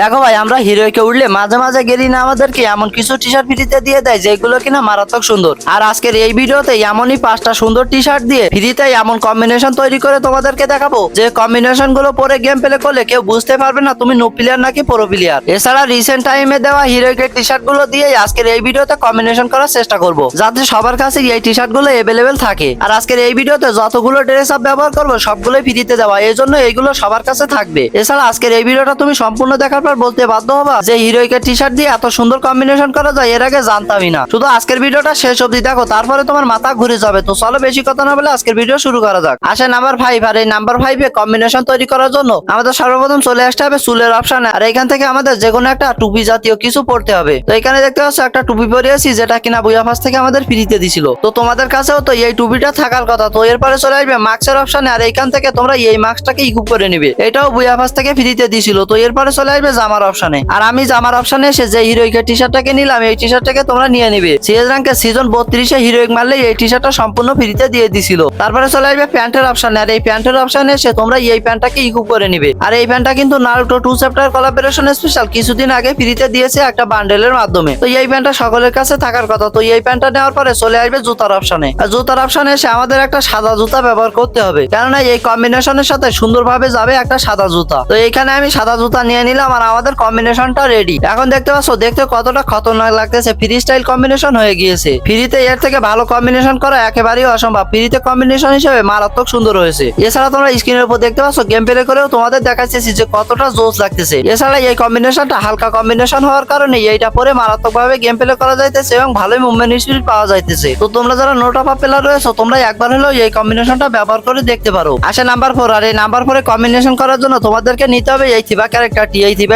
দেখো ভাই, আমরা হিরোইকে উঠলে মাঝে মাঝে গেলি না আমাদেরকে, এমন কিছু টি শার্ট ফ্রিতে দিয়ে দেয় যেগুলো কিনা মারাত্মক সুন্দর। আর আজকের এই ভিডিওতে এমনই পাঁচটা সুন্দর টি শার্ট দিয়ে ফ্রিতে এমন কম্বিনেশন তৈরি করে তোমাদেরকে দেখাবো। যে কম্বিনেশনগুলো পরে গেম প্লে করলে কেউ বুঝতে পারবে না তুমি নো প্লেয়ার নাকি প্রো প্লেয়ার এছাড়া রিসেন্ট টাইমে দেওয়া হিরোইকের টি শার্টগুলো দিয়ে আজকের এই ভিডিওতে কম্বিনেশন করার চেষ্টা করব, যাতে সবার কাছে এই টি শার্টগুলো এভেলেবেল থাকে। আর আজকের এই ভিডিওতে যতগুলো ড্রেস আপ ব্যবহার করব, সবগুলোই ফ্রিতে দেওয়া এই জন্য এইগুলো সবার কাছে থাকবে। এছাড়া আজকের এই ভিডিওটা তুমি সম্পূর্ণ দেখার পর বলতে বাধ্য হবা যে হিরোইকের টি শার্ট দিয়ে এত সুন্দর কম্বিনেশন করা যায়, এর আগে জানতামই না। শুধু আজকের ভিডিওটা শেষ অবধি দেখো, তারপরে তোমার মাথা ঘুরে যাবে। তো চলো বেশি কথা না বলে আজকের ভিডিও শুরু করা যাক। আসে নাম্বার ফাইভ আর এই নাম্বার ফাইভে কম্বিনেশন তৈরি করার জন্য আমাদের সর্বপ্রথম চলে আসতে হবে চুলের অপশন আর এখান থেকে আমাদের যে কোনো একটা টুপি জাতীয় কিছু পড়তে হবে। তো এখানে দেখতে পাচ্ছ একটা টুপি পরে পরিয়েছি, যেটা কিনা বুয়া ফাস থেকে আমাদের ফ্রিতে দিছিল। তো তোমাদের কাছেও তো এই টুপিটা থাকার কথা। তো এরপরে চলে আসবে মাস্কের অপশনে আর এইখান থেকে তোমরা এই মাস্কটাকে ইকুপ করে নিবে। এটাও বুয়া ফাস থেকে ফ্রিতে দিছিল। তো এরপরে চলে আসবে জামার অপশনে আর আমি জামার অপশনে এসে যে হিরোইকের টি শার্টটাকে নিলাম, এই টি শার্টটাকে তোমরা নিয়ে নিবে। সিএস র্যাঙ্কের সিজন বত্রিশে হিরোইক মারলে এই টি শার্টটা সম্পূর্ণ ফ্রিতে দিয়ে দিছিল। তারপরে চলে আসবে প্যান্টের অপশনে আর এই প্যান্টের অপশনে এসে তোমরা এই প্যান্টটাকে ইকুপ করে নিবে। আর এই প্যান্টটা কিন্তু Naruto two chapter collaboration special কিছুদিন আগে ফ্রিতে দিয়েছে একটা বান্ডেলের মাধ্যমে। তো এই প্যান্টটা সকলের কাছে থাকার কথা। তো এই প্যান্টটা নেওয়ার পরে চলে আসবে জুতার অপশনে আর জুতার অপশনে এসে আমাদের একটা সাদা জুতা ব্যবহার করতে হবে। কেননা এই কম্বিনেশনের সাথে সুন্দরভাবে যাবে একটা সাদা জুতা। তো এখানে আমি সাদা জুতা নিয়ে নিলাম আর আমাদের কম্বিনেশনটা রেডি এখন দেখতে পাচ্ছ, দেখতে কতটা খতরনাক লাগতেছে। ফ্রি স্টাইল কম্বিনেশন হয়ে গিয়েছে। ফ্রিতে এর থেকে ভালো কম্বিনেশন করা একেবারেই অসম্ভব। ফ্রিতে কম্বিনেশন হিসেবে মারাত্মক সুন্দর হয়েছে। এছাড়া তোমরা স্ক্রিনের উপর দেখতে পাচ্ছ গেম প্লে করেও তোমাদের দেখাচ্ছি যে কতটা জোস লাগতেছে। এছাড়া এই কম্বিনেশনটা হালকা কম্বিনেশন হওয়ার কারণে এইটা পরে মারাত্মক ভাবে গেম প্লে করা যাইতেছে এবং ভালোই মুভমেন্ট স্পিড পাওয়া যাইতেছে। তো তোমরা যারা নোট অফ প্লেয়ার রয়েছে, তোমরা একবার হলেও এই কম্বিনেশনটা ব্যবহার করে দেখতে পারো। আসে নাম্বার ফোর আর এই নাম্বার ফোরে কম্বিনেশন করার জন্য তোমাদেরকে নিতে হবে এই থিবা ক্যারেক্টারটি এই থিবা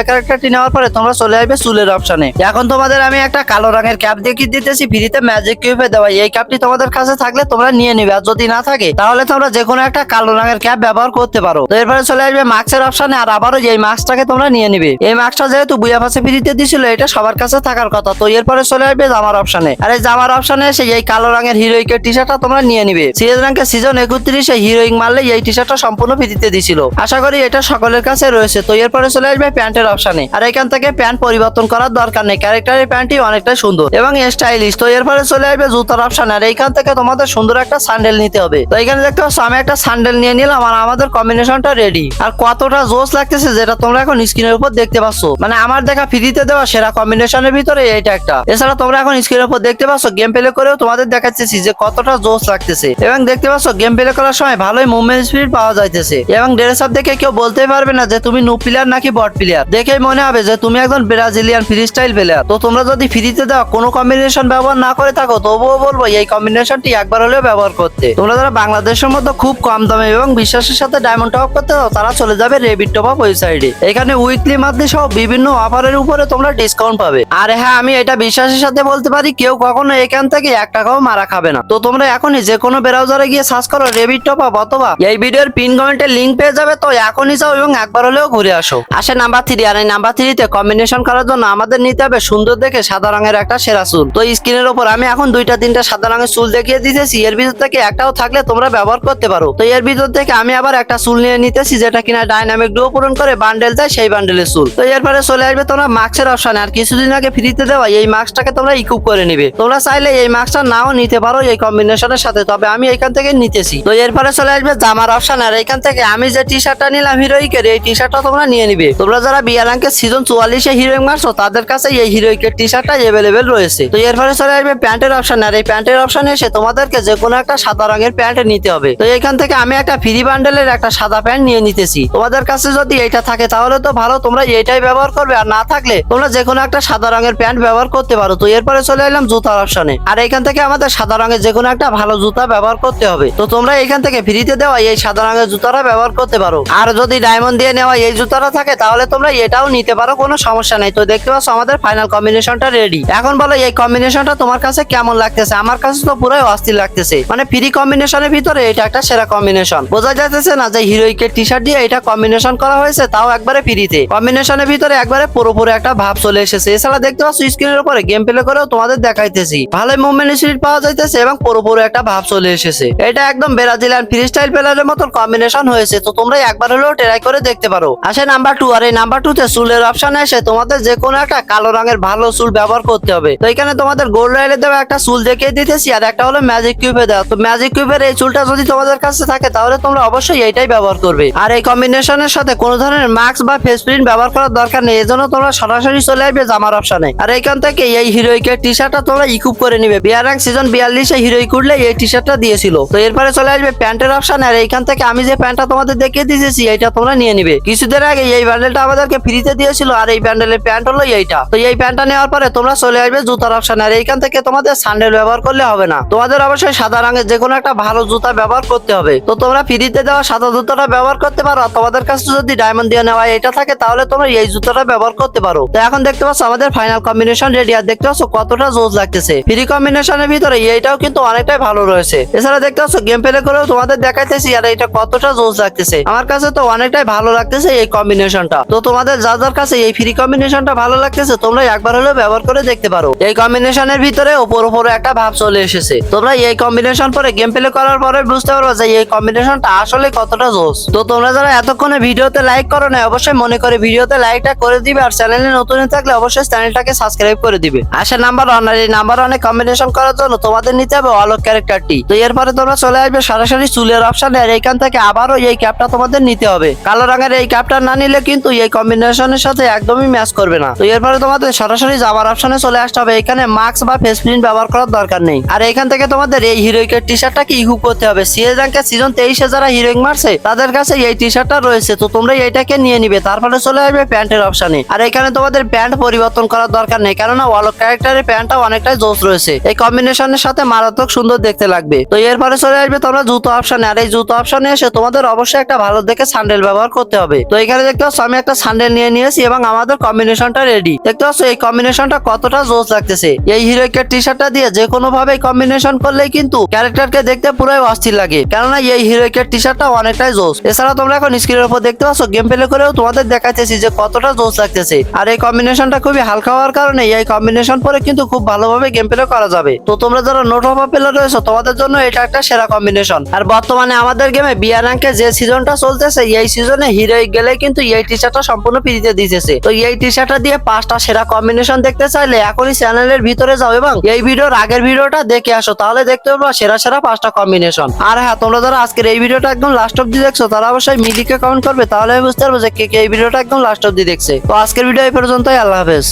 নেওয়ার পরে তোমরা চলে আসবে চুলের অপশনে এখন তোমাদের আমি একটা কালো রঙের ক্যাপ দেখিয়ে দিতেছি, ফ্রিতে ম্যাজিক কিউবে দেওয়া। এই ক্যাপটি তোমাদের কাছে থাকলে তোমরা নিয়ে নিবে। আর যদি না থাকে, তাহলে তোমরা যে কোনো একটা কালো রঙের ক্যাপ ব্যবহার করতে পারো। তো এরপরে চলে আসবে মাস্কের আর আবারও এই মাস্কটাকে তোমরা নিয়ে নিবে। এই মাস্কটা যেহেতু বুয়া ফ্রিতে দিছিল, এটা সবার কাছে থাকার কথা। তো এরপরে চলে আসবে জামার অপশনে আর এই জামার অপশনে এসে এই কালো রঙের হিরোইকের টি শার্টটা তোমরা নিয়ে নিবে। সিরিজ র্যাঙ্কের সিজন একত্রিশে হিরোইন মারলে এই টি শার্টটা সম্পূর্ণ ফ্রিতে দিছিল। আশা করি এটা সকলের কাছে রয়েছে। তো এরপরে চলে আসবে প্যান্টের অপশনে আর এখান থেকে প্যান্ট পরিবর্তন করার দরকার নেই। ক্যারেক্টারের প্যান্টটি অনেকটা সুন্দর এবং স্টাইলিশ তো এরপরে চলে আসবে জুতার অপশন আর এইখান থেকে তোমাদের সুন্দর একটা স্যান্ডেল নিতে হবে। তো এখানে দেখতে পাচ্ছ, আমি একটা স্যান্ডেল নিয়ে নিলাম আর আমাদের কম্বিনেশনটা রেডি আর কতটা জোস লাগতেছে যেটা তোমরা এখন স্ক্রিনের উপর দেখতে পাচ্ছ। মানে আমার দেখা ফ্রিতে দেওয়া সেরা কম্বিনেশনের ভিতরে এটা একটা। এছাড়া তোমরা এখন স্ক্রিনের উপর দেখতে পাচ্ছ গেম প্লে করেও তোমাদের দেখাচ্ছি যে কতটা জোস লাগতেছে। এবং দেখতে পাচ্ছ গেম প্লে করার সময় ভালোই মুভমেন্ট স্পিড পাওয়া যাইতেছে। এবং ড্রেস আপ দেখে কেউ বলতে পারবে না যে তুমি নো প্লেয়ার নাকি বট প্লেয়ার দেখেই মনে হবে যে তুমি একজন ব্রাজিলিয়ান ফ্রি স্টাইল প্লেয়ার তো তোমরা যদি ফ্রিতে দেওয়া কোনো কম্বিনেশন ব্যবহার না করে থাকো, তবুও বলব এই কম্বিনেশনটি একবার হলেও ব্যবহার করতে। তোমরা যারা বাংলাদেশের মধ্যে খুব কম দামে এবং বিশ্বাসের সাথে ডায়মন্ড টপ করতে চাও, তারা চলে যাবে রেবিট টপ আপ ওয়েবসাইটে এখানে উইকলি মান্থলি সহ বিভিন্ন অফারের উপরে তোমরা ডিসকাউন্ট পাবে। আর হ্যাঁ আমি এটা বিশ্বাসের সাথে বলতে পারি, কেউ কখনো এখান থেকে এক টাকাও মারা খাবে না। তো তোমরা এখনই যে কোনো ব্রাউজারে গিয়ে সার্চ করো রেবিট টপ আপ অথবা এই ভিডিওর পিন কমেন্টের লিঙ্ক পেয়ে যাবে। তো এখনই যাও এবং একবার হলেও ঘুরে আসো। আসে নাম্বার থ্রি আর এই নাম্বার থ্রিতে কম্বিনেশন করার জন্য আমাদের নিতে হবে সুন্দর দেখে সাদা রঙের একটা সেরা চুল। তো স্ক্রিনের উপর আমি এখন দুইটা, তিনটা সাদা রঙের চুল দেখিয়ে দিতেছি। এর ভিতর থেকে একটাও থাকলে তোমরা ব্যবহার করতে পারো। তো এর ভিতর থেকে আমি আবার একটা চুল নিয়ে নিতেছি যেটা কিনা ডাইনামিক ডুও পূরণ করে বান্ডেল দেয় সেই বান্ডেলের চুল। তো এরপরে চলে আসবে তোমরা মাস্কের অপশন আর কিছুদিন আগে ফ্রিতে দেওয়া এই মাস্কটাকে তোমরা ইকুপ করে নিবে। তোমরা চাইলে এই মাস্কটা নাও নিতে পারো এই কম্বিনেশনের সাথে। তবে আমি এখান থেকে নিতেছি। তো এরপরে চলে আসবে জামার অপশন আর এখান থেকে আমি যে টি শার্টটা নিলাম হিরোইকের এই টি শার্টটা তোমরা নিয়ে নিবে। তোমরা যারা বিয়ালাঙ্কের সিজন চুয়াল্লিশে হিরোইন মারছো, তাদের কাছে এই হিরোইকের টি শার্টটা এভেলেবেল রয়েছে। তো এরপরে চলে আসবে প্যান্টের অপশন আর এই প্যান্টের অপশন এসে তোমাদেরকে যে কোনো একটা সাদা রঙের প্যান্ট নিতে হবে। তো এখান থেকে আমি একটা ফ্রি বান্ডেলের একটা সাদা প্যান্ট নিয়ে নিতেছি। তোমাদের কাছে যদি এটা থাকে তাহলে তো ভালো, তোমরা এইটাই ব্যবহার করবে, আর না থাকলে তোমরা যে কোনো একটা সাদা রঙের প্যান্ট ব্যবহার করতে পারো। তো এরপরে চলে এলাম জুতার অপশনে আর এখান থেকে আমাদের সাদা রঙের যে কোনো একটা ভালো জুতা ব্যবহার করতে হবে। তো তোমরা এখান থেকে ফ্রিতে দেওয়া এই সাদা রঙের জুতাটা ব্যবহার করতে পারো। আর যদি ডায়মন্ড দিয়ে নেওয়া এই জুতাটা থাকে, তাহলে তোমরা এটাও নিতে পারো, কোনো সমস্যা নেই। তো দেখতে পাচ্ছ আমাদের ফাইনাল কম্বিনেশনটা রেডি এখন বলো, এই কম্বিনেশনটা তোমার কাছে কেমন লাগতেছে? আমার কাছে তো পুরোই অস্থির লাগতেছে। মানে ফ্রি কম্বিনেশনের ভিতরে এটা একটা সেরা কম্বিনেশন বোঝা যাচ্ছে না যে হিরোইকের টি শার্ট দিয়ে এটা কম্বিনেশন করা হয়েছে, তাও একবারে ফ্রিতে কম্বিনেশনের ভিতরে একবারে পুরোপুরি একটা ভাব চলে এসেছে। এছাড়া দেখতে পাচ্ছ স্ক্রিনের উপরে গেম প্লে করেও তোমাদের দেখাইতেছি। ভালো মুভমেন্ট স্পিড পাওয়া যাইতেছে এবং পুরোপুরি একটা ভাব চলে এসেছে। এটা একদম ব্রাজিলিয়ান ফ্রি স্টাইল প্লেয়ারের মতন কম্বিনেশন হয়েছে। তো তোমরা একবার হলেও ট্রাই করে দেখতে পারো। আসে নাম্বার টু আর এই নাম্বার টুতে চুলের অপশন এসে তোমাদের যে কোনো একটা কালো রঙের ভালো চুল ব্যবহার করতে হবে। তো এখানে তোমাদের গোল্ড রাইলে দেওয়া একটা চুল দেখিয়ে দিতেছি, আর একটা হলো ম্যাজিক কিউবে দেওয়া। তো ম্যাজিক কিউবের এই চুলটা যদি তোমাদের কাছে থাকে, তাহলে তোমরা অবশ্যই এইটাই ব্যবহার করবে। আর এই কম্বিনেশনের সাথে কোনো ধরনের মাস্ক বা ফেস প্রিন্ট ব্যবহার করার দরকার নেই, এজন্য তোমরা সরাসরি চলে আসবে জামার অপশনে আর এইখান থেকে এই হিরোইকের টি শার্টটা তোমরা ইকুপ করে নিবে। বিয়ারাং সিজন বিয়াল্লিশে হিরোইক উঠলে এই টি শার্টটা দিয়েছিল। তো এরপরে চলে আসবে প্যান্টের অপশন আর এইখান থেকে আমি যে প্যান্টটা তোমাদের দেখিয়ে দিয়েছি এইটা তোমরা নিয়ে নিবে। কিছুদিন আগে এই ব্যান্ডেলটা আমাদেরকে ফ্রিতে দিয়েছিল আর এই ব্যান্ডেলের প্যান্ট হলো এইটা। তো এই প্যান্টটা নেওয়ার পরে তোমরা চলে আসবে জুতার অপশন আর এইখান থেকে তোমাদের স্যান্ডেল ব্যবহার করলে হবে না। তোমাদের অবশ্যই সাদা রঙের যে কোনো একটা ভালো জুতা ব্যবহার করতে হবে। তো তোমরা ফ্রিতে দেওয়া সাদা জুতাটা ব্যবহার করতে পারো। তোমাদের কাছে যদি ডায়মন্ড দিয়ে নেওয়া এটা থাকে, তাহলে তোমরা এই জুতাটা ব্যবহার করতে পারো। তো এখন দেখতে পাচ্ছ আমাদের ফাইনাল কম্বিনেশন রেডি আর দেখতে পাচ্ছ কতটা জোস লাগতেছে। ফ্রি কম্বিনেশনের ভিতরে এইটাও কিন্তু অনেকটাই ভালো রয়েছে। এছাড়া দেখতে পাচ্ছ গেম প্লে করেও তোমাদের দেখাইতেছি আর এটা কতটা জোস লাগতেছে। আমার কাছে তো অনেকটাই ভালো লাগতেছে এই কম্বিনেশনটা তো তোমাদের যা যার কাছে এই ফ্রি কম্বিনেশনটা ভালো লাগতেছে, তোমরা একবার হলেও ব্যবহার করে দেখতে পারো। এই কম্বিনেশনের ভিতরে ওপর উপরে একটা ভাব চলে এসেছে। তোমরা এই কম্বিনেশন পরে গেম প্লে করার পরে বুঝতে পারবে যে এই কম্বিনেশনটা আসলে কতটা জোস তো তোমরা যারা এতক্ষণে ভিডিওতে লাইক করো না অবশ্যই মনে করে ভিডিওতে লাইকটা করে দিবে আর চ্যানেলে নতুন থাকলে অবশ্যই চ্যানেলটাকে সাবস্ক্রাইব করে দিবে। আশা নাম্বার ওয়ান আর এই নাম্বার অনেক কম্বিনেশন করার জন্য তোমাদের নিতে হবে অলক ক্যারেক্টারটি তো এরপরে তোমরা চলে আসবে সরাসরি চুলের অপশনে আর এইখান থেকে আবারও এই ক্যাপটা তোমাদের নিতে হবে। কালো রঙের এই ক্যাপটা না নিলে কিন্তু এই কম্বিনেশনের সাথে একদমই ম্যাচ করবে না। তো এরপরে তোমাদের সরাসরি যাওয়ার অপশনে চলে আসতে হবে। এখানে মাস্ক বা ফেস প্রিন্ট ব্যবহার করার দরকার নেই। আর এখান থেকে তোমাদের এই হিরোইকের টি শার্টটাকে ইহুক করতে হবে। সিএস র্যাঙ্কের সিজন তেইশে যারা হিরোইক মারছে, তাদের কাছে এই টি শার্টটা রয়েছে। তো তোমরা এইটাকে নিয়ে নিবে। তারপরে চলে আসবে প্যান্টের অপশনে আর এখানে তোমাদের প্যান্ট পরিবর্তন করার দরকার নেই। কেননা ওয়ালক ক্যারেক্টারের প্যান্টটা অনেকটাই জোস রয়েছে। এই কম্বিনেশনের সাথে মারাত্মক সুন্দর দেখতে লাগবে। তো এরপরে চলে আসবে তোমরা জুতো অপশনে আর এই জুতো অপশনে এসে তোমাদের অবশ্যই একটা ভালো দেখে স্যান্ডেল ব্যবহার করতে হবে। তো এখানে দেখতে পাচ্ছ, আমি একটা স্যান্ডেল নিয়ে নিয়েছি এবং আমাদের কম্বিনেশনটা রেডি দেখতে পাচ্ছ, এই কম্বিনেশনটা কতটা জোস লাগতেছে। এই হিরোইকের টি শার্টটা দিয়ে যে কোনো ভাবে কম্বিনেশন করলেই কিন্তু ক্যারেক্টারকে দেখতে পুরোই অস্থির লাগে। কেননা এই হিরোইকের টি শার্টটা অনেকটাই জোস এছাড়া তোমরা এখন স্ক্রিনের উপর দেখতে পাচ্ছ গেম প্লে করেও তোমাদের দেখাইতেছি যে কতটা জোস লাগতেছে। আর এই কম্বিনেশনটা খুবই হালকা হওয়ার কারণে এই কম্বিনেশন পরে কিন্তু খুব ভালোভাবে গেম প্লে করা যাবে। তো তোমরা যারা নোট অফ প্লেয়ার রয়েছে, তোমাদের জন্য এটা একটা সেরা কম্বিনেশন আর বর্তমানে আমাদের গেমে বিয়ার র্যাঙ্কে যে সিজনটা চলতেছে, এই সিজনে হিরোইক গেলে কিন্তু এই টি শার্টটা সম্পূর্ণ ফ্রিতে দিতেছে। তো এই টি শার্টটা দিয়ে পাঁচটা সেরা কম্বিনেশন দেখতে চাইলে এখনই চ্যানেলের ভিতরে যাও এবং এই ভিডিওর আগের ভিডিওটা দেখে আসো, তাহলে দেখতে পাবো সেরা সেরা পাঁচটা কম্বিনেশন আর হ্যাঁ তোমরা যারা আজকের এই ভিডিওটা একদম লাস্ট অব্দি দেখছ, তারা অবশ্যই মিলিকে কমেন্ট করবে, তাহলে বুঝতে পারব যে কে কে এই ভিডিওটা একদম লাস্ট অব্দি দেখছে। তো আজকের ভিডিও এই পর্যন্তই, আল্লাহ হাফেজ।